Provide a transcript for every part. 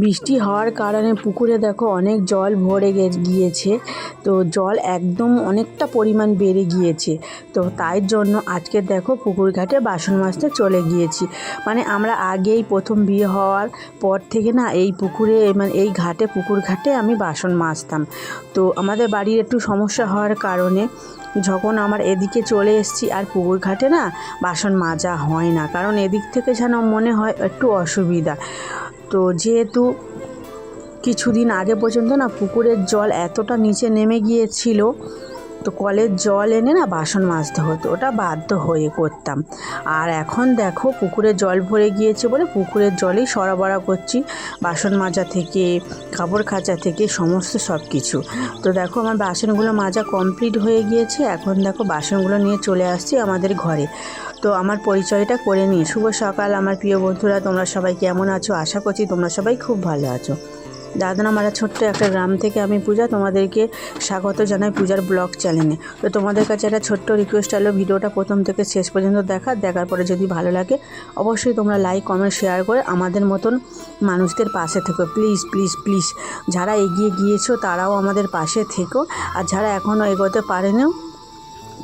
বৃষ্টি হওয়ার কারণে পুকুরে দেখো অনেক জল ভরে গিয়েছে। তো জল একদম অনেকটা পরিমাণ বেড়ে গিয়েছে। তো তাই জন্য আজকে দেখো পুকুর ঘাটে বাসন মাজতে চলে গিয়েছি। মানে আমরা আগেই প্রথম বিয়ে হওয়ার পর থেকে না এই পুকুরে মানে এই ঘাটে, পুকুর ঘাটে আমি বাসন মাজতাম। তো আমাদের বাড়ির একটু সমস্যা হওয়ার কারণে যখন আমার এদিকে চলে এসেছি আর পুকুর ঘাটে না বাসন মাজা হয় না। কারণ এদিক থেকে যেন মনে হয় একটু অসুবিধা। তো যেহেতু কিছুদিন আগে পর্যন্ত না পুকুরের জল এতটা নিচে নেমে গিয়েছিল তো কলের জল এনে না বাসন মাজতে হতো, ওটা বাধ্য হয়ে করতাম। আর এখন দেখো পুকুরে জল ভরে গিয়েছে বলে পুকুরের জলেই সরবরাহ করছি, বাসন মাজা থেকে, কাপড় কাচা থেকে, সমস্ত সব কিছু তো দেখো আমার বাসনগুলো মাজা কমপ্লিট হয়ে গিয়েছে, এখন দেখো বাসনগুলো নিয়ে চলে আসছি আমাদের ঘরে। তো আমার পরিচয়টা করে নিই। শুভ সকাল আমার প্রিয় বন্ধুরা, তোমরা সবাই কেমন আছো? আশা করছি তোমরা সবাই খুব ভালো আছো। দাদনামারা ছোট্ট একটা গ্রাম থেকে আমি পূজা তোমাদেরকে স্বাগত জানাই পূজার ব্লগ চ্যানেলে। তো তোমাদের কাছে একটা ছোট্ট রিকোয়েস্ট হলো, ভিডিওটা প্রথম থেকে শেষ পর্যন্ত দেখা, দেখার পরে যদি ভালো লাগে, অবশ্যই তোমরা লাইক কমেন্ট শেয়ার করে আমাদের মতন মানুষদের পাশে থেকো। প্লিজ প্লিজ প্লিজ যারা এগিয়ে গিয়েছো তারাও আমাদের পাশে থেকো। আর যারা এখনও এগোতে পারেনিও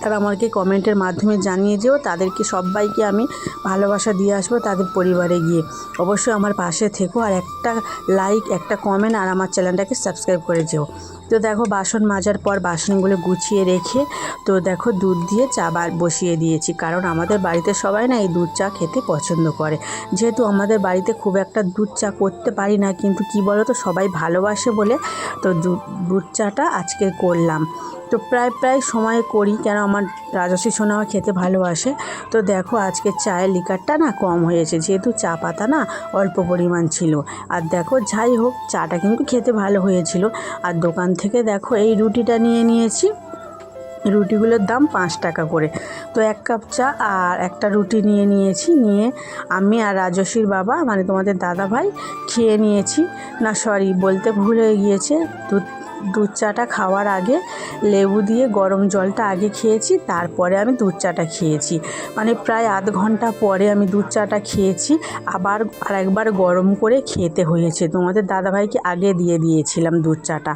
তারা আমাকে কমেন্টের মাধ্যমে জানিয়ে যেও, তাদেরকে সবাইকে আমি ভালোবাসা দিয়ে আসব তাদের পরিবারে গিয়ে। অবশ্যই আমার পাশে থেকো আর একটা লাইক একটা কমেন্ট আর আমার চ্যানেলটাকে সাবস্ক্রাইব করে যেও। তো দেখো, বাসন মাজার পর বাসনগুলো গুছিয়ে রেখে, তো দেখো দুধ দিয়ে চা বসিয়ে দিয়েছি। কারণ আমাদের বাড়িতে সবাই না এই দুধ চা খেতে পছন্দ করে। যেহেতু আমাদের বাড়িতে খুব একটা দুধ চা করতে পারি না, কিন্তু কি বলো তো সবাই ভালোবাসে বলে তো দুধ চাটা আজকে করলাম। তো প্রায় প্রায় সময় করি, কেন আমার রাজস্বী সোনা খেতে ভালোবাসে। তো দেখো আজকে চায়ের লিকারটা না কম হয়েছে, যেহেতু চা পাতা না অল্প পরিমাণ ছিল। আর দেখো যাই হোক, চাটা কিন্তু খেতে ভালো হয়েছিল। আর দোকান থেকে দেখো এই রুটিটা নিয়ে নিয়েছি। রুটিগুলোর দাম পাঁচ টাকা করে। তো এক কাপ চা আর একটা রুটি নিয়ে নিয়েছি, নিয়ে আমি আর রাজস্বীর বাবা মানে তোমাদের দাদা ভাই খেয়ে নিয়েছি। না সরি বলতে ভুল হয়ে গিয়েছে, দুধ দুধ চাটা খাওয়ার আগে লেবু দিয়ে গরম জলটা আগে খেয়েছি, তারপরে আমি দুধ চাটা খেয়েছি। মানে প্রায় আধ ঘণ্টা পরে আমি দুধ চাটা খেয়েছি, আবার আর একবার গরম করে খেতে হয়েছে। তোমাদের দাদাভাইকে আগে দিয়ে দিয়েছিলাম দুধ চাটা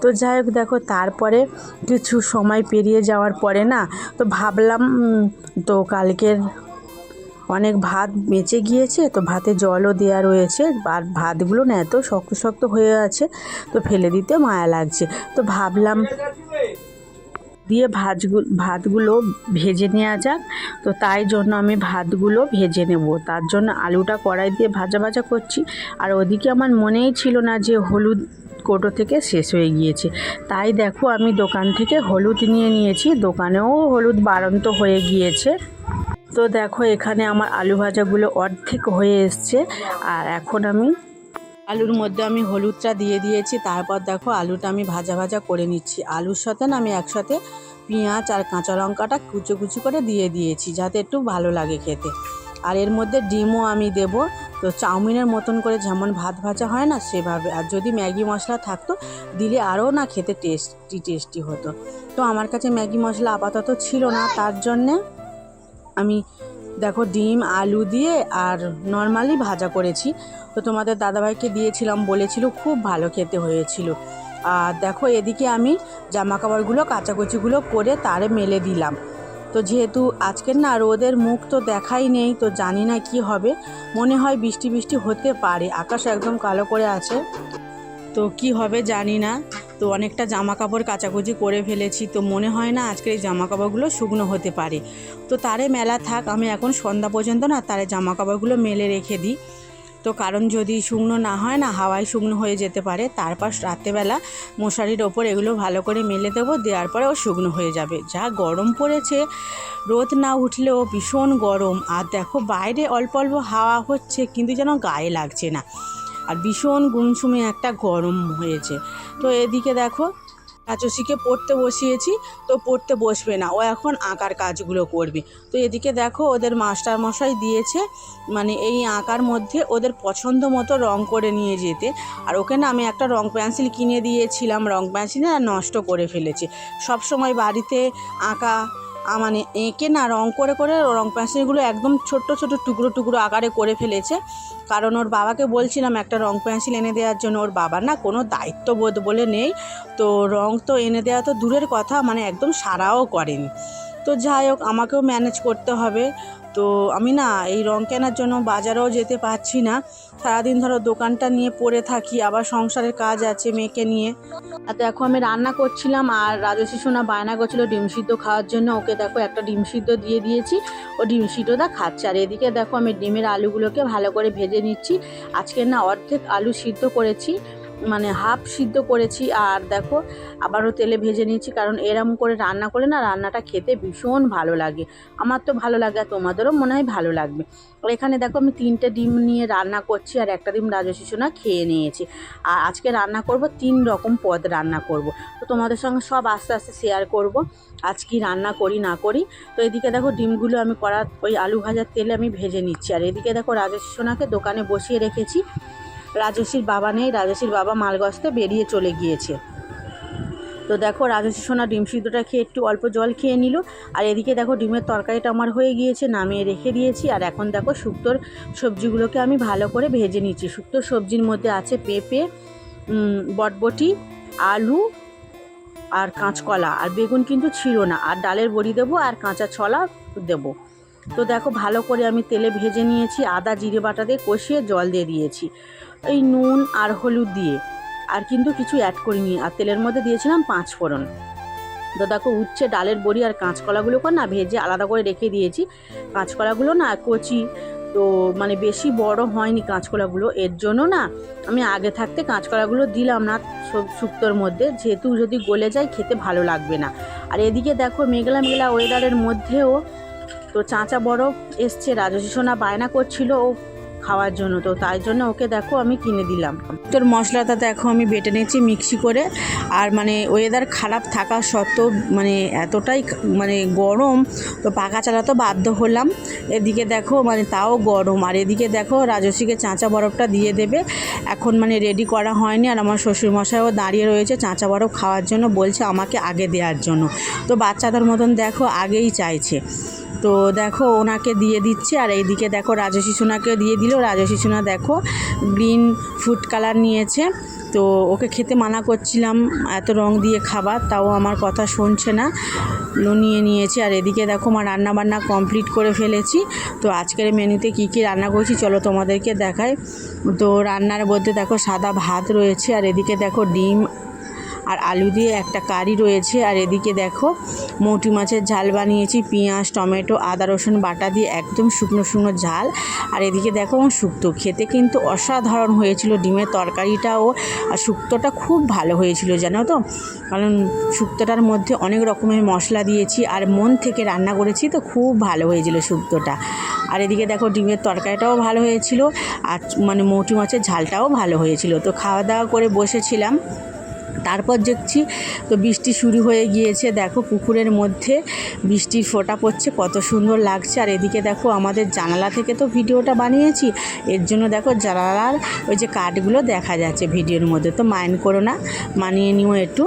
তো যাই হোক, দেখো, তারপরে কিছু সময় পেরিয়ে যাওয়ার পরে না, তো ভাবলাম তো কালকের অনেক ভাত বেঁচে গিয়েছে, তো ভাতে জলও দেওয়া রয়েছে। আর ভাতগুলো না এত শক্ত শক্ত হয়ে আছে, তো ফেলে দিতে মায়া লাগছে। তো ভাবলাম দিয়ে ভাতগুলো ভাতগুলো ভেজে নেওয়া যাক। তো তাই জন্য আমি ভাতগুলো ভেজে নেব। তার জন্য আলুটা কড়াই দিয়ে ভাজা ভাজা করছি। আর ওদিকে আমার মনেই ছিল না যে হলুদ কোটো থেকে শেষ হয়ে গিয়েছে। তাই দেখো আমি দোকান থেকে হলুদ নিয়ে নিয়েছি। দোকানেও হলুদ বাড়ন্ত হয়ে গিয়েছে। তো দেখো, এখানে আমার আলু ভাজাগুলো অর্ধেক হয়ে এসছে। আর এখন আমি আলুর মধ্যে আমি হলুদটা দিয়ে দিয়েছি। তারপর দেখো, আলুটা আমি ভাজা ভাজা করে নিচ্ছি। আলুর সাথে না আমি একসাথে পেঁয়াজ আর কাঁচা লঙ্কাটা কুচো কুচি করে দিয়ে দিয়েছি, যাতে একটু ভালো লাগে খেতে। আর এর মধ্যে ডিমও আমি দেব। তো চাউমিনের মতন করে যেমন ভাত ভাজা হয় না, সেভাবে। আর যদি ম্যাগি মশলা থাকতো, দিলে আরও না খেতে টেস্টি টেস্টি হতো। তো আমার কাছে ম্যাগি মশলা আপাতত ছিল না, তার জন্যে আমি দেখো ডিম, আলু দিয়ে আর নর্মালি ভাজা করেছি। তো তোমাদের দাদাভাইকে দিয়েছিলাম, বলেছিল খুব ভালো খেতে হয়েছিল। আর দেখো এদিকে আমি জামা কাপড়গুলো কাচাকুচিগুলো করে তারে মেলে দিলাম। তো যেহেতু আজকের না রোদের মুখ তো দেখাই নেই, তো জানি না কি হবে। মনে হয় বৃষ্টি বৃষ্টি হতে পারে, আকাশ একদম কালো করে আছে। তো কি হবে জানি না। তো অনেকটা জামা কাপড় কাচাকুচি করে ফেলেছি। তো মনে হয় না আজকের এই জামা কাপড়গুলো শুকনো হতে পারে। তো তারে মেলা থাক, আমি এখন সন্ধ্যা পর্যন্ত না তারে জামা কাপড়গুলো মেলে রেখে দিই। তো কারণ যদি শুকনো না হয় না, হাওয়ায় শুকনো হয়ে যেতে পারে। তারপর রাত্রেবেলা মশারির ওপর এগুলো ভালো করে মেলে দেবো, দেওয়ার পরে ও শুকনো হয়ে যাবে। যা গরম পড়েছে, রোদ না উঠলেও ভীষণ গরম। আর দেখো বাইরে অল্প অল্প হাওয়া হচ্ছে, কিন্তু যেন গায়ে লাগছে না। আর ভীষণ গুমসুমে একটা গরম হয়েছে। তো এদিকে দেখো কাচসিকে পড়তে বসিয়েছি, তো পড়তে বসবে না, ও এখন আঁকার কাজগুলো করবে। তো এদিকে দেখো, ওদের মাস্টার মশাই দিয়েছে মানে এই আঁকার মধ্যে ওদের পছন্দ মতো রং করে নিয়ে যেতে। আর ওকে না আমি একটা রং পেন্সিল কিনে দিয়েছিলাম, রং পেন্সিল নষ্ট করে ফেলেছে। সব সময় বাড়িতে আঁকা মানে এঁকে না রং করে করে রঙ পেন্সিলগুলো একদম ছোট্ট ছোট টুকরো টুকরো আকারে করে ফেলেছে। কারণ ওর বাবাকে বলছিলাম একটা রং পেন্সিল এনে দেওয়ার জন্য। ওর বাবার না কোনো দায়িত্ববোধ বলে নেই। তো রং তো এনে দেওয়া তো দূরের কথা মানে একদম সারাও করেন। তো যাই হোক, আমাকেও ম্যানেজ করতে হবে। তো আমি না এই রং কেনার জন্য বাজারেও যেতে পারছি না। সারাদিন ধরো দোকানটা নিয়ে পড়ে থাকি, আবার সংসারের কাজ আছে মেয়েকে নিয়ে। আর দেখো আমি রান্না করছিলাম আর রাজস্বী সোনা বায়না করছিল ডিম সিদ্ধ খাওয়ার জন্য। ওকে দেখো একটা ডিম সিদ্ধ দিয়ে দিয়েছি, ও ডিম সিদ্ধটা খাচ্ছে। আর এদিকে দেখো আমি ডিমের আলুগুলোকে ভালো করে ভেজে নিচ্ছি। আজকে না অর্ধেক আলু সিদ্ধ করেছি। মানে হাফ সিদ্ধ করেছি আর দেখো আবারও তেলে ভেজে নিয়েছি কারণ এরম করে রান্না করে না রান্নাটা খেতে ভীষণ ভালো লাগে। আমার তো ভালো লাগে আর তোমাদেরও মনে হয় ভালো লাগবে। এখানে দেখো আমি তিনটে ডিম নিয়ে রান্না করছি আর একটা ডিম রাজস্বী সোনা খেয়ে নিয়েছি। আর আজকে রান্না করব তিন রকম পদ রান্না করব। তো তোমাদের সঙ্গে সব আস্তে আস্তে শেয়ার করব আজ কি রান্না করি না করি। তো এদিকে দেখো ডিমগুলো আমি কড়া ওই আলু ভাজার তেলে আমি ভেজে নিচ্ছি। আর এদিকে দেখো রাজস্বী সোনাকে দোকানে বসিয়ে রেখেছি। রাজস্বীর বাবা নেই রাজস্বীর বাবা মালগস্তে বেরিয়ে চলে গিয়েছে। তো দেখো রাজস্বী সোনা ডিম সিদ্ধটা খেয়ে একটু অল্প জল খেয়ে নিল। আর এদিকে দেখো, ডিমের তরকারিটা আমার হয়ে গিয়েছে, নামিয়ে রেখে দিয়েছি। আর এখন দেখো, শুক্তোর সবজিগুলোকে আমি ভালো করে ভেজে নিচ্ছি। শুক্তোর সবজির মধ্যে আছে পেঁপে বটবটি, আলু আর কাঁচকলা। আর বেগুন কিন্তু ছিল না। আর ডালের বড়ি দেবো আর কাঁচা ছলা দেবো। তো দেখো, ভালো করে আমি তেলে ভেজে নিয়েছি, আদা, জিরে বাটা দিয়ে কষিয়ে জল দিয়ে দিয়েছি। এই নুন আর হলুদ দিয়ে। আর কিন্তু কিছু অ্যাড করিনি। আর তেলের মধ্যে দিয়েছিলাম পাঁচ ফোড়ন। তো দেখো উচ্ছে, ডালের বড়ি আর কাঁচকলাগুলোকে না ভেজে আলাদা করে রেখে দিয়েছি। কাঁচকলাগুলো না কচি, তো মানে বেশি বড় হয়নি কাঁচকলাগুলো। এর জন্য না আমি আগে থাকতে কাঁচকলাগুলো দিলাম না শুক্তোর মধ্যে। যেহেতু যদি গলে যায় খেতে ভালো লাগবে না। আর এদিকে দেখো মেঘলা মেঘলা ওয়েদারের মধ্যেও তো চাঁচা বরফ এসছে। রাজস্বী সোনা বায়না করছিল। ও খাওয়ার জন্য। তো তাই জন্য ওকে দেখো আমি কিনে দিলাম। তোর মশলাটা দেখো, আমি বেটে নিয়েছি মিক্সি করে। আর মানে ওয়েদার খারাপ থাকা সত্ত্বেও মানে এতটাই মানে গরম, তো পাকা চালাতে বাধ্য হলাম। এদিকে দেখো মানে তাও গরম। আর এদিকে দেখো রাজস্বীকে চাঁচা বরফটা দিয়ে দেবে। এখন মানে রেডি করা হয়নি। আর আমার শ্বশুরমশাইও দাঁড়িয়ে রয়েছে চাঁচা বরফ খাওয়ার জন্য। বলছে আমাকে আগে দেওয়ার জন্য। তো বাচ্চাদের মতন দেখো আগেই চাইছে। তো দেখো, ওনাকে দিয়ে দিচ্ছে। আর এইদিকে দেখো সোনাকে দিয়ে দিল। রাজস্বী সোনা দেখো গ্রিন ফুড কালার নিয়েছে। তো ওকে খেতে মানা করছিলাম, এত রং দিয়ে খাবার, তাও আমার কথা শুনছে না। নিয়ে নিয়েছে। আর এদিকে দেখো আমার রান্না বান্না কমপ্লিট করে ফেলেছি। তো আজকের মেনুতে কী কী রান্না করছি, চলো তোমাদেরকে দেখাই। তো রান্নার মধ্যে দেখো, সাদা ভাত রয়েছে। আর এদিকে দেখো, ডিম আর আলু দিয়ে একটা কারি রয়েছে। আর এদিকে দেখো, মৌটি মাছের ঝাল বানিয়েছি। পেঁয়াজ, টমেটো, আদা, রসুন বাটা দিয়ে একদম শুকনো শুকনো ঝাল। আর এদিকে দেখো আমার শুক্তো। খেতে কিন্তু অসাধারণ হয়েছিল ডিমের তরকারিটাও। আর শুক্তোটা খুব ভালো হয়েছিল, জানো তো? কারণ শুক্তোটার মধ্যে অনেক রকমের মশলা দিয়েছি। আর মন থেকে রান্না করেছি তো খুব ভালো হয়েছিল শুক্তোটা। আর এদিকে দেখো ডিমের তরকারিটাও ভালো হয়েছিল। আর মানে মৌটি মাছের ঝালটাও ভালো হয়েছিল। তো খাওয়া দাওয়া করে বসেছিলাম। তারপর দেখছি তো বৃষ্টি শুরু হয়ে গিয়েছে। দেখো পুকুরের মধ্যে বৃষ্টির ফোঁটা পড়ছে, কত সুন্দর লাগছে। আর এদিকে দেখো আমাদের জানালা থেকে তো ভিডিওটা বানিয়েছি। এর জন্য দেখো জানালার ওই যে কাঠগুলো দেখা যাচ্ছে ভিডিওর মধ্যে। তো মাইন্ড করো না, মানিয়ে নিও একটু।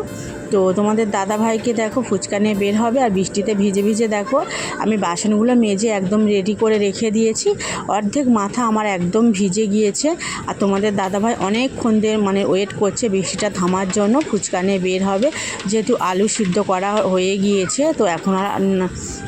তো তোমাদের দাদা ভাইকে দেখো ফুচকা নিয়ে বের হবে আর বৃষ্টিতে ভিজে ভিজে দেখো আমি বাসনগুলো মেজে একদম রেডি করে রেখে দিয়েছি। অর্ধেক মাথা আমার একদম ভিজে গিয়েছে আর তোমাদের দাদাভাই অনেকক্ষণ ধরে মানে ওয়েট করছে বৃষ্টিটা থামার জন্য ফুচকা নিয়ে বের হবে। যেহেতু আলু সিদ্ধ করা হয়ে গিয়েছে তো এখন আর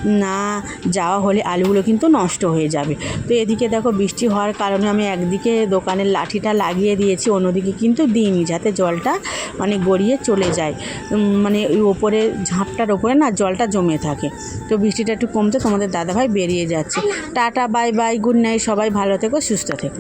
না- যাওয়া হলে আলুগুলো কিন্তু নষ্ট হয়ে যাবে। তো এদিকে দেখো বৃষ্টি হওয়ার কারণে আমি একদিকে দোকানের লাঠিটা লাগিয়ে দিয়েছি, অন্যদিকে কিন্তু দিইনি যাতে জলটা মানে গড়িয়ে চলে যায়। মানে ওই ওপরে ঝাঁপটার ওপরে না জলটা জমে থাকে। তো বৃষ্টিটা একটু কমতে তোমাদের দাদাভাই বেরিয়ে যাচ্ছে। Tata bye bye good night সবাই ভালো থেকো, সুস্থ থেকো।